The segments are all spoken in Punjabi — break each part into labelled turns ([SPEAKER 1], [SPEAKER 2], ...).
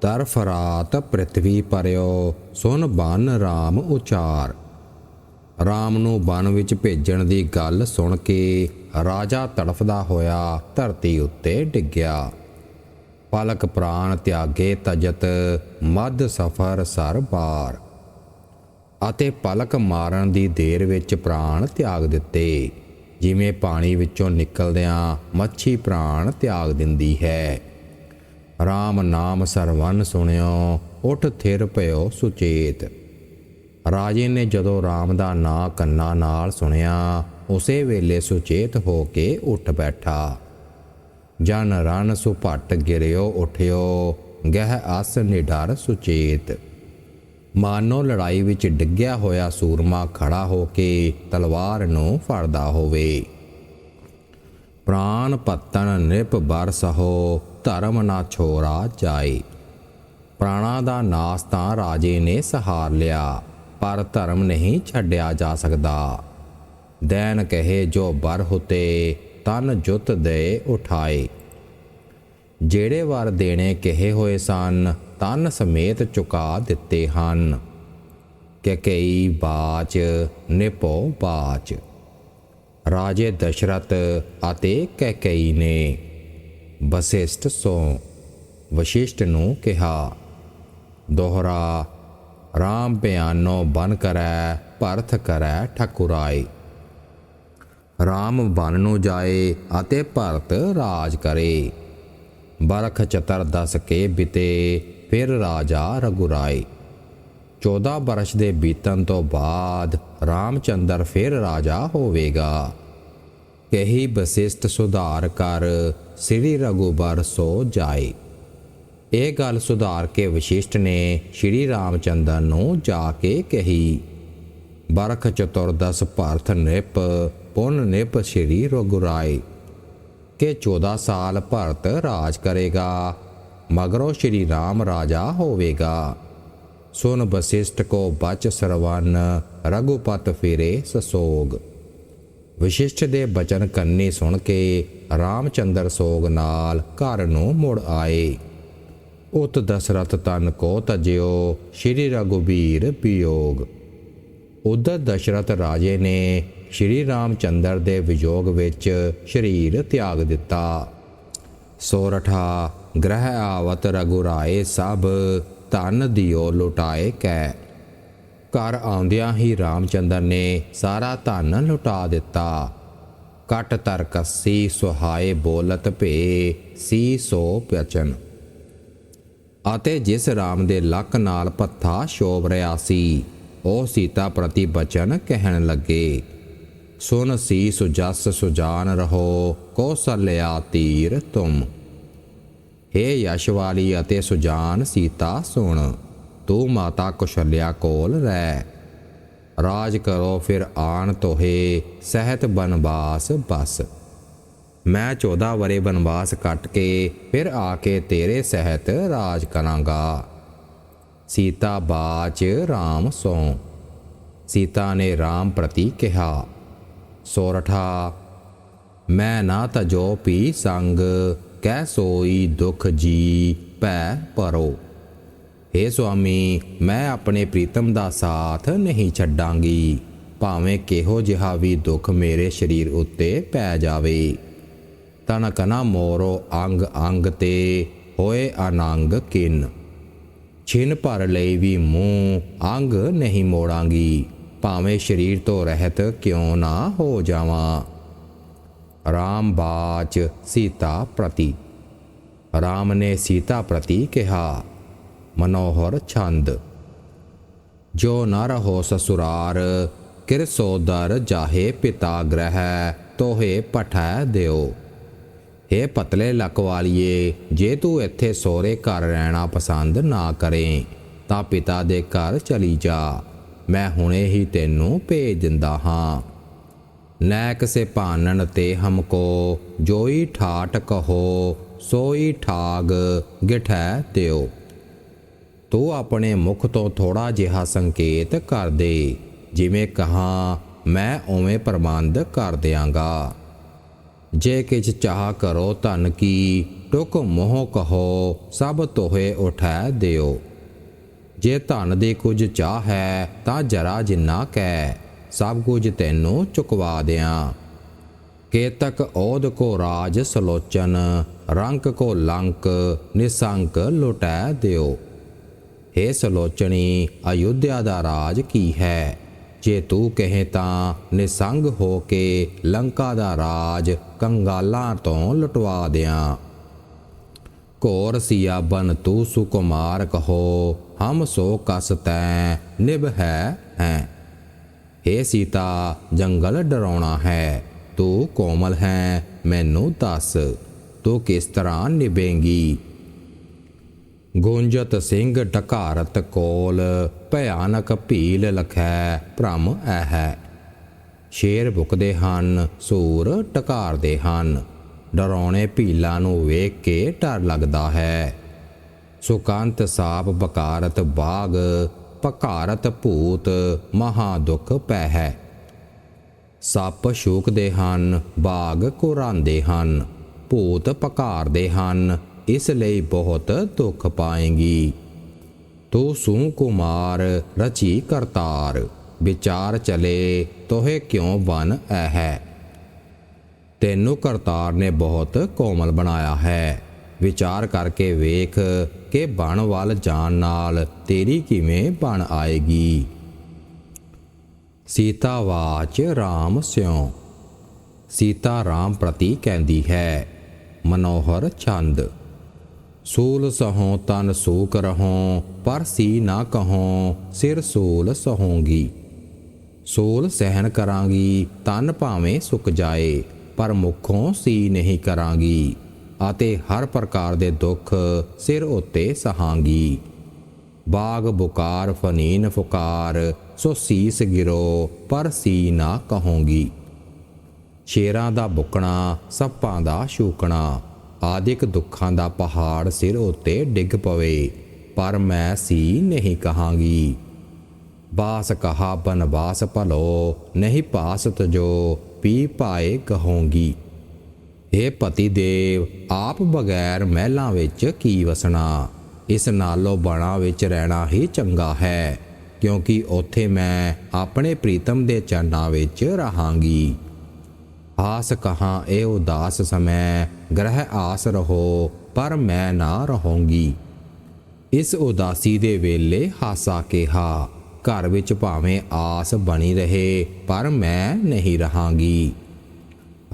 [SPEAKER 1] ਤਰਫ ਰਾਤ ਪ੍ਰਿਥਵੀ ਪਰਿਓ, ਸੁਨ ਬਨ RAM ਉਚਾਰ। RAM ਨੂੰ ਬਨ ਵਿੱਚ ਭੇਜਣ ਦੀ ਗੱਲ ਸੁਣ ਕੇ ਰਾਜਾ ਤੜਫਦਾ ਹੋਇਆ ਧਰਤੀ ਉੱਤੇ ਡਿੱਗਿਆ। ਪਲਕ ਪ੍ਰਾਣ ਤਿਆਗੇ ਤਜਤ ਮਦ ਸਫਰ ਸਰ ਬਾਰ ਅਤੇ ਪਲਕ ਮਾਰਨ ਦੀ ਦੇਰ ਵਿੱਚ ਪ੍ਰਾਣ ਤਿਆਗ ਦਿੱਤੇ। ਜਿਵੇਂ ਪਾਣੀ ਵਿੱਚੋਂ ਨਿਕਲਦਿਆਂ ਮੱਛੀ ਪ੍ਰਾਣ ਤਿਆਗ ਦਿੰਦੀ ਹੈ। RAM ਨਾਮ ਸਰਵਨ ਸੁਣਿਓ, ਉਠ ਥਿਰ ਭਇਓ ਸੁਚੇਤ। ਰਾਜੇ ਨੇ ਜਦੋਂ RAM ਦਾ ਨਾਂ ਕੰਨਾਂ ਨਾਲ ਸੁਣਿਆ, ਉਸੇ ਵੇਲੇ ਸੁਚੇਤ ਹੋ ਕੇ ਉੱਠ ਬੈਠਾ। ਜਨ ਰਨ ਸੁਭਟ ਗਿਰਿਓ ਉਠਿਓ, ਗਹਿ ਅਸ ਨਿਡਰ ਸੁਚੇਤ। ਮਾਨੋ ਲੜਾਈ ਵਿੱਚ ਡਿੱਗਿਆ ਹੋਇਆ ਸੂਰਮਾ ਖੜਾ ਹੋ ਕੇ ਤਲਵਾਰ ਨੂੰ ਫੜਦਾ ਹੋਵੇ। ਪ੍ਰਾਨ ਪਤਨ ਨਿਪ ਬਰਸਹੋ ਧਰਮ ਨਾ ਛੋਰਾ ਜਾਏ। ਪ੍ਰਾਣਾ ਦਾ ਨਾਸ ਤਾਂ ਰਾਜੇ ਨੇ ਸਹਾਰ ਲਿਆ, ਪਰ ਧਰਮ ਨਹੀਂ ਛੱਡਿਆ ਜਾ ਸਕਦਾ। ਦੈਨ ਕਹੇ, ਜੋ ਬਰ ਹੁਤੇ, ਤਨ ਜੁਤ ਦੇ ਉਠਾਏ। ਜਿਹੜੇ ਵਰ ਦੇਣੇ ਕਹੇ ਹੋਏ ਸਨ, ਤਨ ਸਮੇਤ ਚੁਕਾ ਦਿੱਤੇ ਹਨ। ਕਿ ਕਈ ਬਾਚ ਨਿਪੋ ਬਾਚ। ਰਾਜੇ ਦਸ਼ਰਥ ਅਤੇ ਕੈਕਈ ਨੇ ਵਸਿਸ਼ਟ ਸੋ ਵਸ਼ਿਸ਼ਟ ਨੂੰ ਕਿਹਾ, ਦੋਹਰਾ, ਰਾਮ ਭਿਆਨੋ ਬਨ ਕਰੈ, ਭਰਥ ਕਰੈ ਠਕੁਰਾਈ ਰਾਮ ਬਨ ਨੂੰ ਜਾਏ ਅਤੇ ਭਰਤ ਰਾਜ ਕਰੇ। ਬਰਖ ਚਤਰ ਦਸ ਕੇ ਬਿਤੇ, ਫਿਰ ਰਾਜਾ ਰਗੁਰਾਈ 14 ਬਰਸ਼ ਦੇ ਬੀਤਣ ਤੋਂ ਬਾਅਦ ਰਾਮਚੰਦਰ ਫਿਰ ਰਾਜਾ ਹੋਵੇਗਾ। ਕਹੀ ਬਸਿਸ਼ਟ ਸੁਧਾਰ ਕਰ, ਸ੍ਰੀ ਰਘੁਬਰ ਸੋ ਜਾਏ। ਇਹ ਗੱਲ ਸੁਧਾਰ ਕੇ ਵਸ਼ਿਸ਼ਟ ਨੇ ਸ਼੍ਰੀ ਰਾਮਚੰਦਰ ਨੂੰ ਜਾ ਕੇ ਕਹੀ। ਬਰਖ ਚਤੁਰਦਸ ਭਾਰਤ ਨਿਪ, ਪੁਨ ਨਿਪ ਸ਼੍ਰੀ ਰਘੁਰਾਏ। ਕਿ 14 ਸਾਲ ਭਰਤ ਰਾਜ ਕਰੇਗਾ, ਮਗਰੋਂ ਸ਼੍ਰੀ ਰਾਮ ਰਾਜਾ ਹੋਵੇਗਾ। ਸੁਨ ਬਸਿਸ਼ਟ ਕੋ ਬਚ ਸਰਵਨ, ਰਘੁਪਤ ਫਿਰੇ ਸਸੋਗ। ਵਿਸ਼ਿਸ਼ਟ ਦੇ ਬਚਨ ਕੰਨੀ ਸੁਣ ਕੇ ਰਾਮਚੰਦਰ ਸੋਗ ਨਾਲ ਘਰ ਨੂੰ ਮੁੜ ਆਏ। ਉਤ ਦਸ਼ਰਥ ਤਨ ਕੋ ਤਜਿਓ, ਸ਼੍ਰੀ ਰਘੁਬੀਰ ਪਿਯੋਗ। ਉਧਰ ਦਸ਼ਰਥ ਰਾਜੇ ਨੇ ਸ਼੍ਰੀ ਰਾਮਚੰਦਰ ਦੇ ਵਿਯੋਗ ਵਿੱਚ ਸਰੀਰ ਤਿਆਗ ਦਿੱਤਾ। ਸੋਰਠਾ, ਗ੍ਰਹਿ ਆਵਤ ਰਗੁਰਾਏ ਸਭ, ਧਨ ਦਿਓ ਲੁਟਾਏ ਕੈ। ਘਰ ਆਉਂਦਿਆਂ ਹੀ ਰਾਮਚੰਦਰ ਨੇ ਸਾਰਾ ਧਨ ਲੁਟਾ ਦਿੱਤਾ। ਕਟ ਤਰ ਕੱਸੀ ਸੁਹਾਏ ਬੋਲਤ ਭੇ, ਸੀ ਸੋ ਪਚਨ ਅਤੇ ਜਿਸ ਰਾਮ ਦੇ ਲੱਕ ਨਾਲ ਪੱਥਾ ਸ਼ੋਭ ਰਿਆ ਸੀ, ਉਹ ਸੀਤਾ ਪ੍ਰਤੀ ਬਚਨ ਕਹਿਣ ਲੱਗੇ, ਸੁਨ ਸੀ ਸੁਜਸ ਸੁਜਾਨ ਰਹੋ, ਕੌਸਲਿਆ ਤੀਰ ਤੁਮ। ਹੇ ਯਸ਼ ਵਾਲੀ ਅਤੇ ਸੁਜਾਨ ਸੀਤਾ, ਸੁਣ। ਤੂੰ ਮਾਤਾ ਕੁਸ਼ਲਿਆ ਕੋਲ ਰਹਿ। ਰਾਜ ਕਰੋ ਫਿਰ ਆਣ ਤੋਹੇ, ਸਹਿਤ ਬਨਵਾਸ ਬਸ। ਮੈਂ 14 ਵਰੇ ਬਨਵਾਸ ਕੱਟ ਕੇ ਫਿਰ ਆ ਕੇ ਤੇਰੇ ਸਹਿਤ ਰਾਜ ਕਰਾਂਗਾ। ਸੀਤਾ ਬਾਚ RAM ਸੋ ਸੀਤਾ ਨੇ RAM ਪ੍ਰਤੀ ਕਿਹਾ, ਸੋਰਠਾ, ਮੈਂ ਨਾ ਤਜੋ ਪੀ ਸੰਗ, ਕਹਿ ਸੋਈ ਦੁਖ ਜੀ ਪੈ ਪਰੋ ਏ ਸੁਆਮੀ, ਮੈਂ ਆਪਣੇ ਪ੍ਰੀਤਮ ਦਾ ਸਾਥ ਨਹੀਂ ਛੱਡਾਂਗੀ। ਭਾਵੇਂ ਕਿਹੋ ਜਿਹਾ ਵੀ ਦੁੱਖ ਮੇਰੇ ਸਰੀਰ ਉੱਤੇ ਪੈ ਜਾਵੇ। ਤਨ ਕਨਾ ਮੋਰੋ ਅੰਗ ਅੰਗ ਤੇ, ਹੋਏ ਅਨੰਗ ਕਿਨ। ਛਿਨ ਭਰ ਲਈ ਵੀ ਮੂੰਹ ਅੰਗ ਨਹੀਂ ਮੋੜਾਂਗੀ। ਭਾਵੇਂ ਸਰੀਰ ਤੋਂ ਰਹਿਤ ਕਿਉਂ ਨਾ ਹੋ ਜਾਵਾਂ। ਰਾਮ ਬਾਚ ਸੀਤਾ ਪ੍ਰਤੀ। ਰਾਮ ਨੇ ਸੀਤਾ ਪ੍ਰਤੀ ਕਿਹਾ ਮਨੋਹਰ ਛੰਦ। ਜੋ ਨ ਰਹੋ ਸਸੁਰਾਰ, ਕਿਰ ਸੋਦਰ ਜਾਹੇ ਪਿਤਾ ਗ੍ਰਹਿ, ਤੋਹੇ ਪਠੈ ਦਿਓ। हे ਪਤਲੇ ਲੱਕ ਵਾਲੀਏ ਜੇ ਤੂੰ ਇੱਥੇ ਸੋਰੇ ਘਰ ਰਹਿਣਾ ਪਸੰਦ ਨਾ ਕਰੇ, ਤਾਂ ਪਿਤਾ ਦੇ ਘਰ ਚਲੀ ਜਾ। ਮੈਂ ਹੁਣੇ ਹੀ ਤੈਨੂੰ ਭੇਜ ਦਿੰਦਾ ਹਾਂ। ਨੈਕ ਸੇ ਭਾਨਨ ਤੇ ਹਮਕੋ ਜੋਈ ਠਾਠ ਕਹੋ, ਸੋਈ ਠਾਗ ਗਿਠੈ ਦਿਓ। ਤੂੰ ਆਪਣੇ ਮੁਖ ਤੋਂ ਥੋੜਾ ਜਿਹਾ ਸੰਕੇਤ ਕਰ ਦੇ। ਜਿਵੇਂ ਕਹਾ, ਮੈਂ ਉਵੇਂ ਪ੍ਰਬੰਧ ਕਰ ਦਿਆਂਗਾ। ਜੇ ਕਿਛ ਚਾਹ ਕਰੋ ਧਨ ਕੀ, ਟੁਕ ਮੋਹ ਕਹੋ, ਸਭ ਤੋਹੇ ਉਠੈ ਦਿਓ। ਜੇ ਧਨ ਦੇ ਕੁਝ ਚਾਹ ਹੈ, ਤਾਂ ਜਰਾ ਜਿੰਨਾ ਕਹਿ, ਸਭ ਕੁਝ ਤੈਨੂੰ ਚੁਕਵਾ ਦਿਆਂ। ਕੇਤਕ ਔਦ ਕੋ ਰਾਜ ਸਲੋਚਨ, ਰੰਕ ਕੋ ਲੰਕ, ਨਿਸੰਕ ਲੁਟੈ ਦਿਓ। ਹੇ ਸਲੋਚਣੀ, ਅਯੁੱਧਿਆ ਦਾ ਰਾਜ ਕੀ ਹੈ? ਜੇ ਤੂੰ ਕਹੇ ਤਾਂ ਨਿਸੰਗ ਹੋ ਕੇ ਲੰਕਾ ਦਾ ਰਾਜ ਕੰਗਾਲਾਂ ਤੋਂ ਲੁਟਵਾ ਦਿਆਂ। ਘੋਰ ਸਿਆ ਬਨ ਤੂ ਸੁਕੁਮਾਰ ਕਹੋ, ਹਮ ਸੋ ਕਸ ਤੈ ਨਿਭ ਹੈ ਹੈ। ਹੇ ਸੀਤਾ, ਜੰਗਲ ਡਰਾਉਣਾ ਹੈ, ਤੂੰ ਕੋਮਲ ਹੈ, ਮੈਨੂੰ ਦੱਸ, ਤੂੰ ਕਿਸ ਤਰ੍ਹਾਂ ਨਿਭੇਂਗੀ? ਗੁੰਜਤ ਸਿੰਘ ਢਕਾਰਤ ਕੋਲ, ਭਿਆਨਕ ਭੀਲ ਲਖੈ, ਭ੍ਰਮ ਐ ਸ਼ੇਰ ਭੁਕਦੇ ਹਨ, ਸੂਰ ਟਕਾਰਦੇ ਹਨ। ਡਰਾਉਣੇ ਭੀਲਾਂ ਨੂੰ ਵੇਖ ਕੇ ਡਰ ਲੱਗਦਾ ਹੈ। ਸੁਕੰਤ ਸਾਪ ਬਕਾਰਤ ਬਾਗ ਪਕਾਰਤ ਭੂਤ, ਮਹਾ ਦੁਖ ਪੈ ਹੈ ਸੱਪ ਸ਼ੂਕਦੇ ਹਨ, ਬਾਗ ਕੁਰਾਂਦੇ ਹਨ, ਭੂਤ ਪਕਾਰਦੇ ਹਨ ਇਸ ਲਈ ਬਹੁਤ ਦੁੱਖ ਪਾਏਗੀ। ਤੂੰ ਸੂ ਕੁਮਾਰ, ਰਚੀ ਕਰਤਾਰ, ਵਿਚਾਰ ਚਲੇ, ਤੋਹੇ ਕਿਉਂ ਬਨ ਐ ਹੈ ਤੈਨੂੰ ਕਰਤਾਰ ਨੇ ਬਹੁਤ ਕੋਮਲ ਬਣਾਇਆ ਹੈ। ਵਿਚਾਰ ਕਰਕੇ ਵੇਖ ਕਿ ਬਣ ਵੱਲ ਜਾਣ ਨਾਲ ਤੇਰੀ ਕਿਵੇਂ ਬਣ ਆਏਗੀ। ਸੀਤਾ ਵਾਚ RAM ਸਿਉ। ਸੀਤਾ RAM ਪ੍ਰਤੀ ਕਹਿੰਦੀ ਹੈ, ਮਨੋਹਰ ਛੰਦ। ਸੂਲ ਸਹੋਂ ਤਨ ਸੂਕ ਰਹੋਂ, ਪਰ ਸੀ ਨਾ ਕਹੋਂ, ਸਿਰ ਸੂਲ ਸਹੋਂਗੀ। ਸੂਲ ਸਹਿਣ ਕਰਾਂਗੀ, ਤਨ ਭਾਵੇਂ ਸੁੱਕ ਜਾਏ, ਪਰ ਮੁਖੋਂ ਸੀ ਨਹੀਂ ਕਰਾਂਗੀ, ਅਤੇ ਹਰ ਪ੍ਰਕਾਰ ਦੇ ਦੁੱਖ ਸਿਰ ਉੱਤੇ ਸਹਾਂਗੀ। ਬਾਗ ਬੁਕਾਰ, ਫਨੀਨ ਫੁਕਾਰ, ਸੋ ਸੀਸ ਗਿਰੋ, ਪਰ ਸੀ ਨਾ ਕਹੋਂਗੀ। ਸ਼ੇਰਾਂ ਦਾ ਬੁਕਣਾ, ਸੱਪਾਂ ਦਾ ਸ਼ੂਕਣਾ ਆਦਿਕ ਦੁੱਖਾਂ ਦਾ ਪਹਾੜ ਸਿਰ ਉੱਤੇ ਡਿੱਗ ਪਵੇ, ਪਰ ਮੈਂ ਸੀ ਨਹੀਂ ਕਹਾਂਗੀ। ਬਾਸ ਕਹਾ, ਬਨਵਾਸ ਭਲੋ, ਨਹੀਂ ਪਾਸਤ ਜੋ ਪੀ ਪਾਏ ਕਹੋਂਗੀ। हे ਪਤੀ ਦੇਵ, ਆਪ ਬਗੈਰ ਮਹਿਲਾਂ ਵਿੱਚ ਕੀ ਵਸਣਾ? ਇਸ ਨਾਲੋਂ ਬਣਾ ਵਿੱਚ ਰਹਿਣਾ ਹੀ ਚੰਗਾ ਹੈ, ਕਿਉਂਕਿ ਉੱਥੇ ਮੈਂ ਆਪਣੇ ਪ੍ਰੀਤਮ ਦੇ ਚਰਨਾਂ ਵਿੱਚ ਰਹਾਂਗੀ। ਆਸ ਕਹਾਂ ਇਹ ਉਦਾਸ ਸਮੈ, ਗ੍ਰਹਿ ਆਸ ਰਹੋ, ਪਰ ਮੈਂ ਨਾ ਰਹੂੰਗੀ। ਇਸ ਉਦਾਸੀ ਦੇ ਵੇਲੇ ਹਾਸਾ ਕਿਹਾ, ਘਰ ਵਿੱਚ ਭਾਵੇਂ ਆਸ ਬਣੀ ਰਹੇ, ਪਰ ਮੈਂ ਨਹੀਂ ਰਹਾਂਗੀ।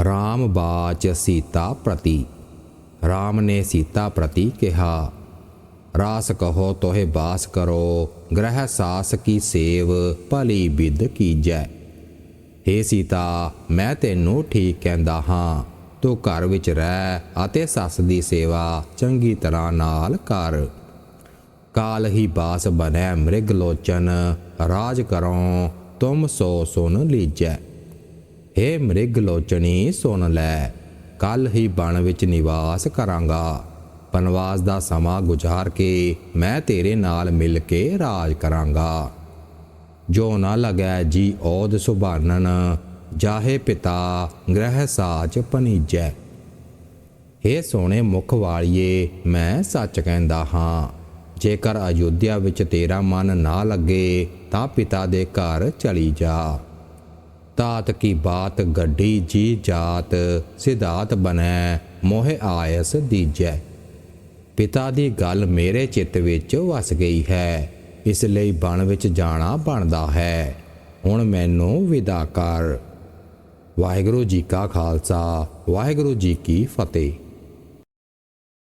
[SPEAKER 1] RAM ਬਾਚ ਸੀਤਾ ਪ੍ਰਤੀ RAM ਨੇ ਸੀਤਾ ਪ੍ਰਤੀ ਕਿਹਾ, ਰਾਸ ਕਹੋ, ਤੋਹਿ ਬਾਸ ਕਰੋ, ਗ੍ਰਹਿ ਸਾਸ ਕੀ ਸੇਵ, ਭਲੀ ਬਿਦ ਕੀਜੈ ਹੇ ਸੀਤਾ, ਮੈਂ ਤੈਨੂੰ ਠੀਕ ਕਹਿੰਦਾ ਹਾਂ। ਤੂੰ ਘਰ ਵਿੱਚ ਰਹਿ ਅਤੇ ਸੱਸ ਦੀ ਸੇਵਾ ਚੰਗੀ ਤਰ੍ਹਾਂ ਨਾਲ ਕਰ। ਕਾਲ ਹੀ ਬਾਸ ਬਨੈ ਮ੍ਰਿਗ ਲੋਚਨ, ਰਾਜ ਕਰੋ ਤੁਮ ਸੋ ਸੁਨ ਲੀਜੈ। ਹੇ ਮ੍ਰਿਗ ਲੋਚਨੀ, ਸੁਨ ਲੈ, ਕੱਲ ਹੀ ਬਣ ਵਿੱਚ ਨਿਵਾਸ ਕਰਾਂਗਾ। ਬਨਵਾਸ ਦਾ ਸਮਾਂ ਗੁਜ਼ਾਰ ਕੇ ਮੈਂ ਤੇਰੇ ਨਾਲ ਮਿਲ ਕੇ ਰਾਜ ਕਰਾਂਗਾ। ਜੋ ਨਾ ਲਗੈ ਜੀ ਔਦ ਸੁਭਾਨਨ, ਜਾਹੇ ਪਿਤਾ ਗ੍ਰਹਿ ਸਾਚ ਪਨੀਜੈ। ਹੇ ਸੋਹਣੇ ਮੁਖ ਵਾਲੀਏ, ਮੈਂ ਸੱਚ ਕਹਿੰਦਾ ਹਾਂ, ਜੇਕਰ ਅਯੋਧਿਆ ਵਿੱਚ ਤੇਰਾ ਮਨ ਨਾ ਲੱਗੇ, ਤਾਂ ਪਿਤਾ ਦੇ ਘਰ ਚਲੀ ਜਾ। ਤਾਤ ਕੀ ਬਾਤ ਗੱਡੀ ਜੀ ਜਾਤ, ਸਿਧਾਤ ਬਨੈ ਮੋਹਿ ਆਇਸ ਦੀਜੈ। ਪਿਤਾ ਦੀ ਗੱਲ ਮੇਰੇ ਚਿੱਤ ਵਿੱਚ ਵਸ ਗਈ ਹੈ ਇਸ ਲਈ ਬਣ ਵਿੱਚ ਜਾਣਾ ਬਣਦਾ ਹੈ। ਹੁਣ ਮੈਨੂੰ ਵਿਦਾ ਕਰ। ਵਾਹਿਗੁਰੂ ਜੀ ਕਾ ਖਾਲਸਾ, ਵਾਹਿਗੁਰੂ ਜੀ ਕੀ ਫਤਿਹ।